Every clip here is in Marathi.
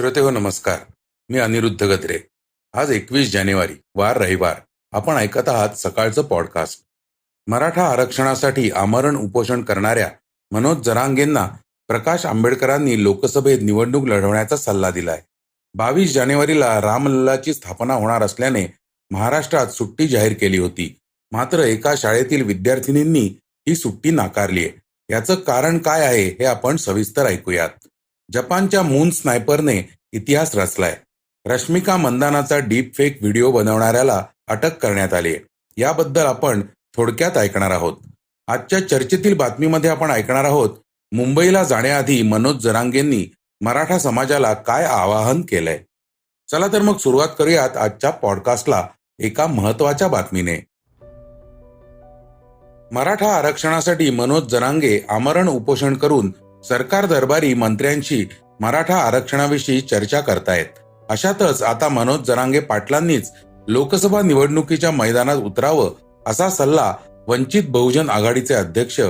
श्रोते हो नमस्कार. मी अनिरुद्ध गद्रे. आज एकवीस जानेवारी वार रविवार. आपण ऐकत आहात सकाळचं पॉडकास्ट मराठा आरक्षणासाठी आमरण उपोषण करणाऱ्या मनोज जरांगेंना प्रकाश आंबेडकरांनी लोकसभेत निवडणूक लढवण्याचा सल्ला दिलाय. बावीस जानेवारीला रामलल्लाची स्थापना होणार असल्याने महाराष्ट्रात सुट्टी जाहीर केली होती. मात्र एका शाळेतील विद्यार्थिनींनी ही सुट्टी नाकारली आहे याचं कारण काय आहे हे आपण सविस्तर ऐकूयात. जपानच्या मून स्नायपरने इतिहास रचलाय. रश्मिका मंदानाचा डीप फेक व्हिडिओ बनवणाऱ्याला अटक करण्यात आली आहे याबद्दल आपण थोडक्यात ऐकणार आहोत. आजच्या चर्चेतील बातमीमध्ये आपण ऐकणार आहोत मुंबईला जाण्याआधी मनोज जरांगेंनी मराठा समाजाला काय आवाहन केलंय? चला तर मग सुरुवात करूयात आजच्या पॉडकास्टला एका महत्त्वाच्या बातमीने. मराठा आरक्षणासाठी मनोज जरांगे आमरण उपोषण करून सरकार दरबारी मंत्र्यांशी मराठा आरक्षणाविषयी चर्चा करतायत. अशातच आता मनोज जरांगे पाटलांनीच लोकसभा निवडणुकीच्या मैदानात उतरावं असा सल्ला वंचित बहुजन आघाडीचे अध्यक्ष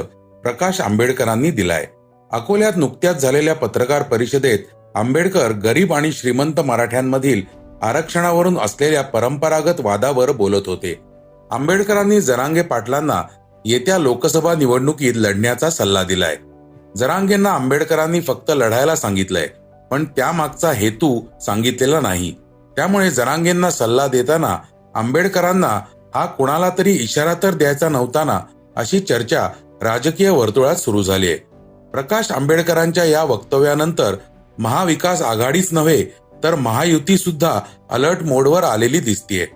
प्रकाश आंबेडकरांनी दिलाय. अकोल्यात नुकत्याच झालेल्या पत्रकार परिषदेत आंबेडकर गरीब आणि श्रीमंत मराठ्यांमधील आरक्षणावरून असलेल्या परंपरागत वादावर बोलत होते. आंबेडकरांनी जरांगे पाटलांना येत्या लोकसभा निवडणुकीत लढण्याचा सल्ला दिलाय. जरांगेंना आंबेडकरांनी फक्त लढायला सांगितलंय पण त्यामागचा हेतू सांगितलेला नाही. त्यामुळे जरांगेंना सल्ला देताना आंबेडकरांना हा कुणाला तरी इशारा तर द्यायचा नव्हता ना अशी चर्चा राजकीय वर्तुळात सुरू झाली आहे. प्रकाश आंबेडकरांच्या या वक्तव्यानंतर महाविकास आघाडीच नव्हे तर महायुती सुद्धा अलर्ट मोडवर आलेली दिसतीये.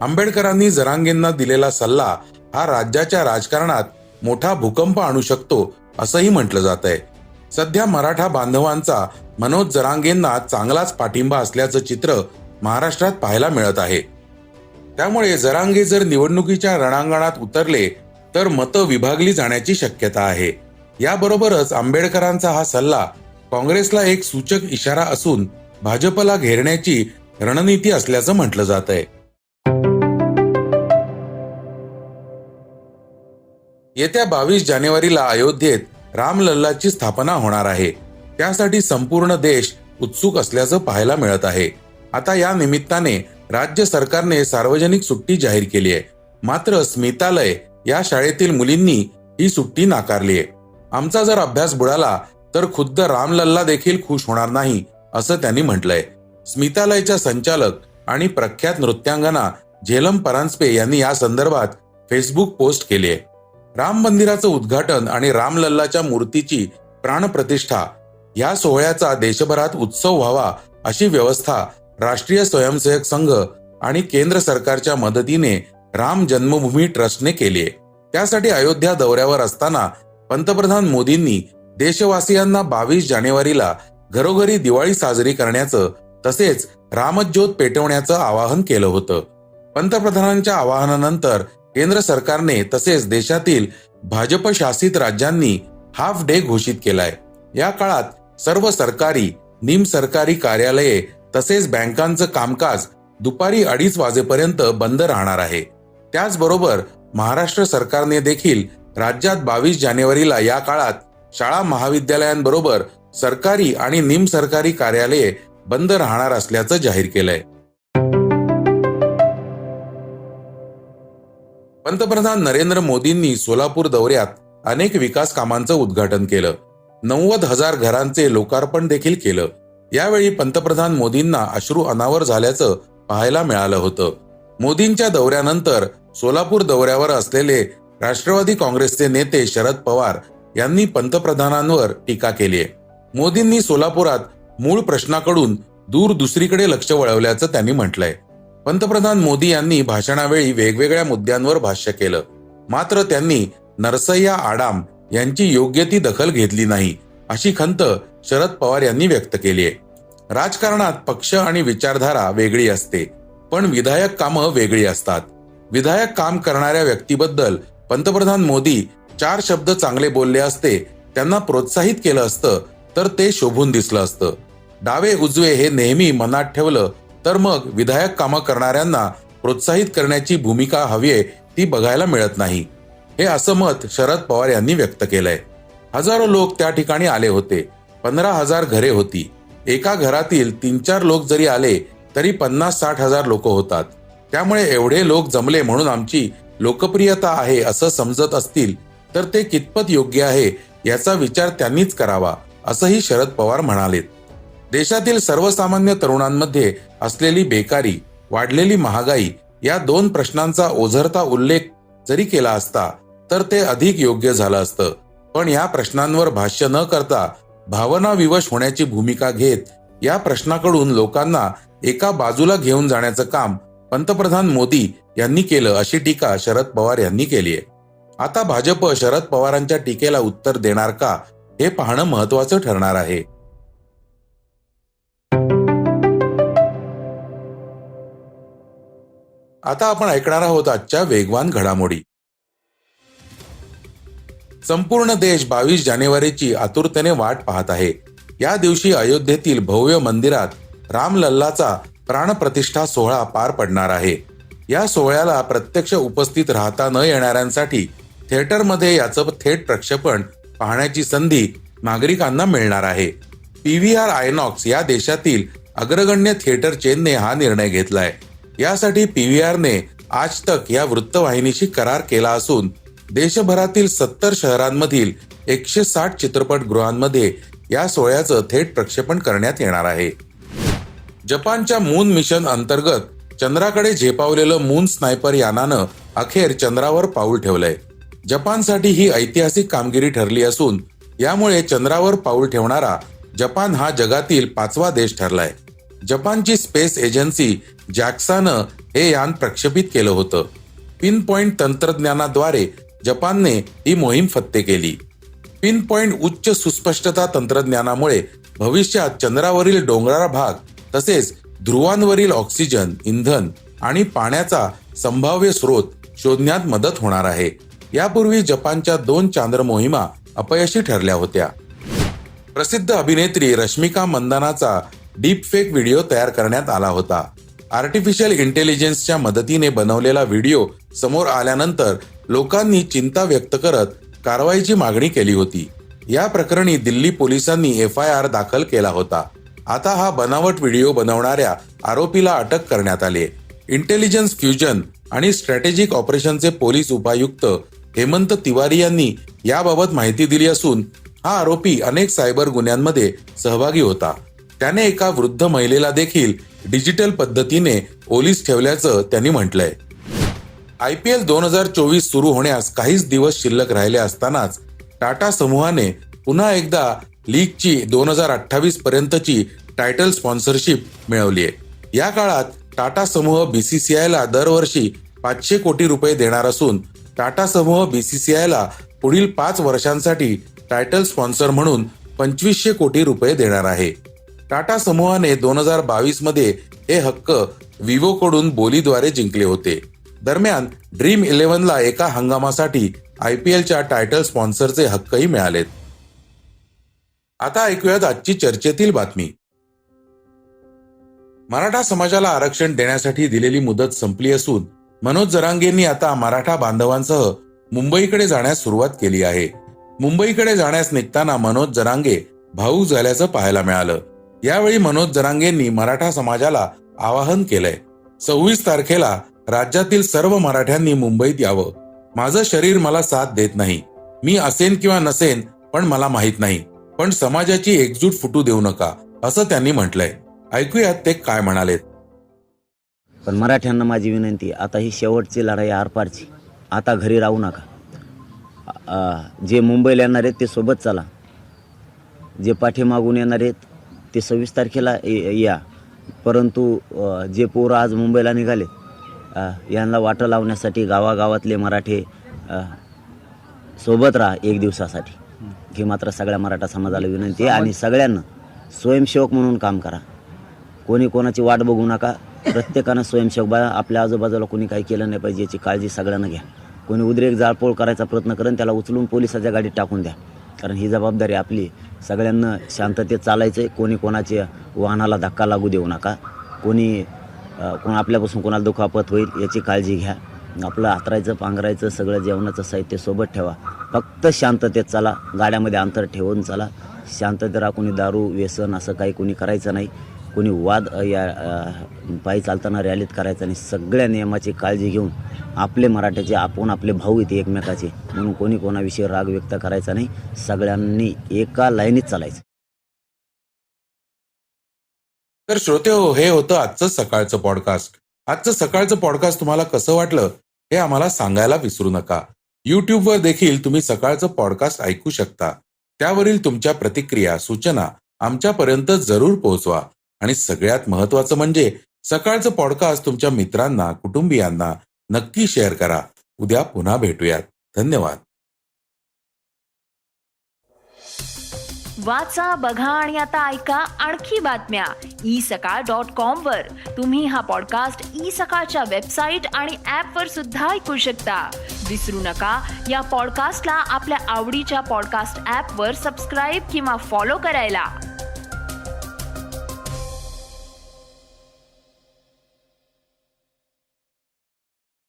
आंबेडकरांनी जरांगेंना दिलेला सल्ला हा राज्याच्या राजकारणात मोठा भूकंप आणू शकतो असंही म्हटलं जात आहे सध्या मराठा बांधवांचा मनोज जरांगेंना चांगलाच पाठिंबा असल्याचं चित्र महाराष्ट्रात पाहायला मिळत आहे. त्यामुळे जरांगे जर निवडणुकीच्या रणांगणात उतरले तर मतं विभागली जाण्याची शक्यता आहे. याबरोबरच आंबेडकरांचा हा सल्ला काँग्रेसला एक सूचक इशारा असून भाजपला घेरण्याची रणनीती असल्याचं म्हटलं जात आहे येत्या बावीस जानेवारीला अयोध्येत रामलल्लाची स्थापना होणार आहे. त्यासाठी संपूर्ण देश उत्सुक असल्याचं पाहायला मिळत आहे. आता या निमित्ताने राज्य सरकारने सार्वजनिक सुट्टी जाहीर केली आहे. मात्र स्मितालय या शाळेतील मुलींनी ही सुट्टी नाकारली आहे. आमचा जर अभ्यास बुडाला तर खुद्द रामलल्ला देखील खुश होणार नाही असं त्यांनी म्हटलंय. स्मितालयच्या संचालक आणि प्रख्यात नृत्यांगना झेलम परांजपे यांनी या संदर्भात फेसबुक पोस्ट केली आहे. राम मंदिराचं उद्घाटन आणि रामलल्लाच्या मूर्तीची प्राणप्रतिष्ठा या सोहळ्याचा देशभरात उत्सव व्हावा अशी व्यवस्था राष्ट्रीय स्वयंसेवक संघ आणि केंद्र सरकारच्या मदतीने राम जन्मभूमी ट्रस्टने केली आहे त्यासाठी अयोध्या दौऱ्यावर असताना पंतप्रधान मोदींनी देशवासियांना बावीस जानेवारीला घरोघरी दिवाळी साजरी करण्याचं तसेच रामज्योत पेटवण्याचं आवाहन केलं होतं. पंतप्रधानांच्या आवाहनानंतर केंद्र सरकारने तसेच देशातील भाजप शासित राज्यांनी हाफ डे घोषित केलाय. या काळात सर्व सरकारी निम सरकारी कार्यालये तसेच बँकांचं कामकाज दुपारी अडीच वाजेपर्यंत बंद राहणार आहे. त्याचबरोबर महाराष्ट्र सरकारने देखील राज्यात बावीस जानेवारीला या काळात शाळा महाविद्यालयांबरोबर सरकारी आणि निम सरकारी कार्यालये बंद राहणार असल्याचं जाहीर केलंय. पंतप्रधान नरेंद्र मोदींनी सोलापूर दौऱ्यात अनेक विकास कामांचं उद्घाटन केलं. नव्वद हजार घरांचे लोकार्पण देखील केलं. यावेळी पंतप्रधान मोदींना अश्रू अनावर झाल्याचं पाहायला मिळालं होतं. मोदींच्या दौऱ्यानंतर सोलापूर दौऱ्यावर असलेले राष्ट्रवादी काँग्रेसचे नेते शरद पवार यांनी पंतप्रधानांवर टीका केली आहे. मोदींनी सोलापुरात मूळ प्रश्नाकडून दूर दुसरीकडे लक्ष वळवल्याचं त्यांनी म्हटलंय. पंतप्रधान मोदी यांनी भाषणावेळी वेगवेगळ्या मुद्द्यांवर भाष्य केलं. मात्र त्यांनी नरसय्या आडाम यांची योग्य ती दखल घेतली नाही अशी खंत शरद पवार यांनी व्यक्त केली आहे. राजकारणात पक्ष आणि विचारधारा वेगळी असते पण विधायक कामं वेगळी असतात. विधायक काम करणाऱ्या व्यक्तीबद्दल पंतप्रधान मोदी चार शब्द चांगले बोलले असते त्यांना प्रोत्साहित केलं असतं तर ते शोभून दिसलं असतं. डावे उजवे हे नेहमी मनात ठेवलं तर मग विधायक कामं करणाऱ्यांना प्रोत्साहित करण्याची भूमिका हवीये ती बघायला मिळत नाही. हे असं मत शरद पवार यांनी व्यक्त केलंय. हजारो लोक त्या ठिकाणी आले होते. पंधरा हजार घरे होती. एका घरातील तीन चार लोक जरी आले तरी पन्नास साठ हजार लोक होतात. त्यामुळे एवढे लोक जमले म्हणून आमची लोकप्रियता आहे असं समजत असतील तर ते कितपत योग्य आहे याचा विचार त्यांनीच करावा असंही शरद पवार म्हणालेत. देशातील सर्वसामान्य तरुणांमध्ये असलेली बेकारी वाढलेली महागाई या दोन प्रश्नांचा ओझरता उल्लेख जरी केला असता तर ते अधिक योग्य झालं असतं. पण या प्रश्नांवर भाष्य न करता भावना विवश होण्याची भूमिका घेत या प्रश्नाकडून लोकांना एका बाजूला घेऊन जाण्याचं काम पंतप्रधान मोदी यांनी केलं अशी टीका शरद पवार यांनी केली आहे आता भाजप शरद पवारांच्या टीकेला उत्तर देणार का हे पाहणं महत्वाचं ठरणार आहे. आता आपण ऐकणार आहोत आजच्या वेगवान घडामोडी. संपूर्ण देश बावीस जानेवारीची आतुरतेने वाट पाहत आहे. या दिवशी अयोध्येतील भव्य मंदिरात रामलल्लाचा प्राणप्रतिष्ठा सोहळा पार पडणार आहे. या सोहळ्याला प्रत्यक्ष उपस्थित राहता न येणाऱ्यांसाठी थिएटरमध्ये याचं थेट प्रक्षेपण पाहण्याची संधी नागरिकांना मिळणार आहे. पीव्हीआर आयनॉक्स या देशातील अग्रगण्य थिएटर चेनने हा निर्णय घेतलाय. यासाठी पीव्हीआरने आज तक या वृत्तवाहिनीशी करार केला असून देशभरातील सत्तर शहरांमधील एकशे साठ चित्रपटगृहांमध्ये या सोहळ्याचं थेट प्रक्षेपण करण्यात येणार आहे. जपानच्या मून मिशन अंतर्गत चंद्राकडे झेपावलेलं मून स्नायपर यानानं अखेर चंद्रावर पाऊल ठेवलंय. जपानसाठी ही ऐतिहासिक कामगिरी ठरली असून यामुळे चंद्रावर पाऊल ठेवणारा जपान हा जगातील पाचवा देश ठरलाय. जपानची स्पेस एजन्सी जॅक्सानं हे यान प्रक्षेपित केलं होतं. पिन पॉइंट तंत्रज्ञानाद्वारे जपानने ही मोहीम फत्ते केली. पिन पॉइंट उच्च सुस्पष्टता तंत्रज्ञानामुळे भविष्यात चंद्रावरील डोंगराळ भाग तसेच ध्रुवांवरील ऑक्सिजन इंधन आणि पाण्याचा संभाव्य स्रोत शोधण्यात मदत होणार आहे. यापूर्वी जपानच्या दोन चांद्र मोहिमा अपयशी ठरल्या होत्या. प्रसिद्ध अभिनेत्री रश्मिका मंदानाचा डीप फेक व्हिडिओ तयार करण्यात आला होता. आर्टिफिशियल इंटेलिजन्सच्या मदतीने बनवलेला व्हिडिओ समोर आल्यानंतर लोकांनी चिंता व्यक्त करत कारवाईची मागणी केली होती. या प्रकरणी दिल्ली पोलिसांनी एफ आय आर दाखल केला होता. आता हा बनावट व्हिडिओ बनवणाऱ्या आरोपीला अटक करण्यात आली. इंटेलिजन्स फ्युजन आणि स्ट्रॅटेजिक ऑपरेशनचे पोलीस उपायुक्त हेमंत तिवारी यांनी याबाबत माहिती दिली असून हा आरोपी अनेक सायबर गुन्ह्यांमध्ये सहभागी होता. त्याने एका वृद्ध महिलेला देखील डिजिटल पद्धतीने ओलीस ठेवल्याचं त्यांनी म्हटलंय. आय पी एल दोन हजार चोवीस सुरू होण्यास काहीच दिवस शिल्लक राहिले असतानाच टाटा समूहाने पुन्हा एकदा लीगची दोन हजार अठ्ठावीस पर्यंतची टायटल स्पॉन्सरशिप मिळवली आहे या काळात टाटा समूह बीसीसीआयला दरवर्षी पाचशे कोटी रुपये देणार असून टाटा समूह बीसीसीआयला पुढील पाच वर्षांसाठी टायटल स्पॉन्सर म्हणून पंचवीसशे कोटी रुपये देणार आहे. टाटा समूहाने दोन हजार बावीसमध्ये हे हक्क विवोकडून बोलीद्वारे जिंकले होते. दरम्यान ड्रीम इलेव्हनला एका हंगामासाठी आय पी एलच्या टायटल स्पॉन्सरचे हक्कही मिळालेत. आता ऐकूयात आजची चर्चेतील बातमी. मराठा समाजाला आरक्षण देण्यासाठी दिलेली मुदत संपली असून मनोज जरांगेंनी आता मराठा बांधवांसह मुंबईकडे जाण्यास सुरुवात केली आहे. मुंबईकडे जाण्यास निघताना मनोज जरांगे भाऊक झाल्याचं पाहायला मिळालं. यावेळी मनोज जरांगेंनी मराठा समाजाला आवाहन केलंय. सव्वीस तारखेला राज्यातील सर्व मराठ्यांनी मुंबईत यावं. माझं शरीर मला साथ देत नाही. मी असेन किंवा नसेन पण मला माहीत नाही. पण समाजाची एकजूट फुटू देऊ नका असं त्यांनी म्हटलंय. ऐकूयात ते काय म्हणालेत. पण मराठ्यांना माझी विनंती आता ही शेवटची लढाई आरपारची आता घरी राहू नका. जे मुंबईला येणार आहेत ते सोबत चला. जे पाठीमागून येणार आहेत ते सव्वीस तारखेला ये- या. परंतु जे पोरं आज मुंबईला निघाले यांना वाटं लावण्यासाठी गावागावातले मराठे सोबत राहा एक दिवसासाठी. ही मात्र सगळ्या मराठा समाजाला विनंती आहे आणि सगळ्यांना स्वयंसेवक म्हणून काम करा. कोणी कोणाची वाट बघू नका. प्रत्येकानं स्वयंसेवक बा आपल्या आजूबाजूला कोणी काही केलं नाही पाहिजे याची काळजी सगळ्यांना घ्या. कोणी उद्रेक जाळपोळ करायचा प्रयत्न करेन त्याला उचलून पोलिसाच्या गाडीत टाकून द्या. कारण ही जबाबदारी आपली सगळ्यांना शांततेत चालायचं आहे कोणी कोणाच्या वाहनाला धक्का लागू देऊ नका. कोणी कोण आपल्यापासून कोणाला दुखापत होईल याची काळजी घ्या. आपलं हातरायचं पांघरायचं सगळं जेवणाचं साहित्य सोबत ठेवा. फक्त शांततेत चला. गाड्यामध्ये अंतर ठेवून चला. शांततेत कोणी दारू व्यसन असं काही कोणी करायचं नाही. कोणी वाद या पायी चालताना रॅलीत करायचा नाही सगळ्या नियमाची काळजी घेऊन आपले मराठ्याचे आपण आपले भाऊ येते एकमेकाचे म्हणून कोणी कोणाविषयी राग व्यक्त करायचा नाही. सगळ्यांनी एका लाईनीत चालायचं. तर श्रोते हो हे होतं आजचं सकाळचं पॉडकास्ट आजचं सकाळचं पॉडकास्ट तुम्हाला कसं वाटलं हे आम्हाला सांगायला विसरू नका. युट्यूबवर देखील तुम्ही सकाळचं पॉडकास्ट ऐकू शकता. त्यावरील तुमच्या प्रतिक्रिया सूचना आमच्यापर्यंत जरूर पोहोचवा. आणि सगळ्यात महत्वाचं म्हणजे सकाळचं पॉडकास्ट तुमच्या मित्रांना कुटुंबियांना नक्की शेअर करा. उद्या पुन्हा भेटूयात. धन्यवाद. वाचा बघा आणि आता ऐका आणखी बातम्या. ई सकाळ डॉट कॉम वर. तुम्ही हा पॉडकास्ट ई सकाळच्या वेबसाईट आणि ऍप वर सुद्धा ऐकू शकता. विसरू नका या पॉडकास्टला आपल्या आवडीच्या पॉडकास्ट ऍप वर सबस्क्राईब किंवा फॉलो करायला.